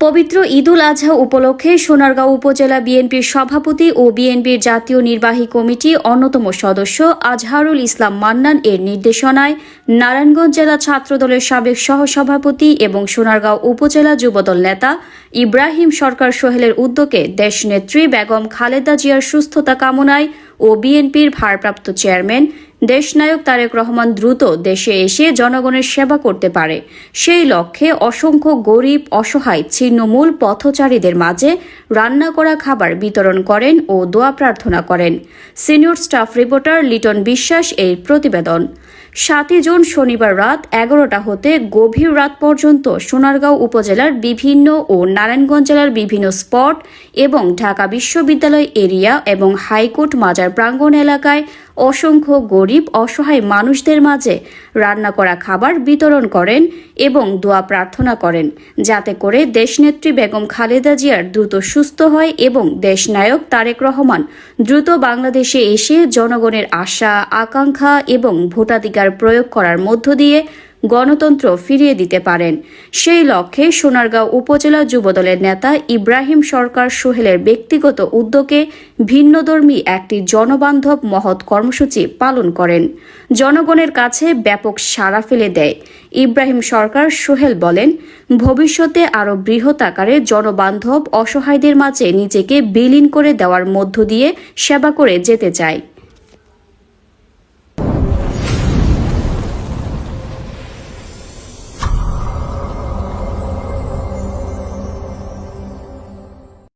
পবিত্র ঈদুল আজহা উপলক্ষে সোনারগাঁও উপজেলা বিএনপির সভাপতি ও বিএনপির জাতীয় নির্বাহী কমিটি অন্যতম সদস্য আজহারুল ইসলাম মান্নান এর নির্দেশনায় নারায়ণগঞ্জ জেলা ছাত্রদলের সাবেক সহসভাপতি এবং সোনারগাঁও উপজেলা যুবদল নেতা ইব্রাহিম সরকার সোহেলের উদ্যোগে দেশনেত্রী বেগম খালেদা জিয়ার সুস্থতা কামনায় ও বিএনপির ভারপ্রাপ্ত চেয়ারম্যান দেশনায়ক তারেক রহমান দ্রুত দেশে এসে জনগণের সেবা করতে পারে। সেই লক্ষ্যে অসংখ্য গরিব, অসহায়, ছিন্নমূল পথচারীদের মাঝে রান্না করা খাবার বিতরণ করেন ও দোয়া প্রার্থনা করেন। সিনিয়র স্টাফ রিপোর্টার লিটন বিশ্বাস এই প্রতিবেদন। সাতই জুন শনিবার রাত এগারোটা হতে গভীর রাত পর্যন্ত সোনারগাঁও উপজেলার বিভিন্ন ও নারায়ণগঞ্জ জেলার বিভিন্ন স্পট এবং ঢাকা বিশ্ববিদ্যালয় এরিয়া এবং হাইকোর্ট মাজার প্রাঙ্গণ এলাকায় অসংখ্য গরিব, অসহায় মানুষদের মাঝে রান্না করা খাবার বিতরণ করেন এবং দোয়া প্রার্থনা করেন, যাতে করে দেশনেত্রী বেগম খালেদা জিয়ার দ্রুত সুস্থ হয় এবং দেশনায়ক তারেক রহমান দ্রুত বাংলাদেশে এসে জনগণের আশা, আকাঙ্ক্ষা এবং ভোটাধিকার প্রয়োগ করার মধ্য দিয়ে গণতন্ত্র ফিরিয়ে দিতে পারেন। সেই লক্ষ্যে সোনারগাঁও উপজেলা যুবদলের নেতা ইব্রাহিম সরকার সোহেলের ব্যক্তিগত উদ্যোগে ভিন্নধর্মী একটি জনবান্ধব মহৎ কর্মসূচি পালন করেন। জনগণের কাছে ব্যাপক সাড়া ফেলে দেয়। ইব্রাহিম সরকার সোহেল বলেন, ভবিষ্যতে আরও বৃহৎ আকারে জনবান্ধব অসহায়দের মাঝে নিজেকে বিলীন করে দেওয়ার মধ্য দিয়ে সেবা করে যেতে চায়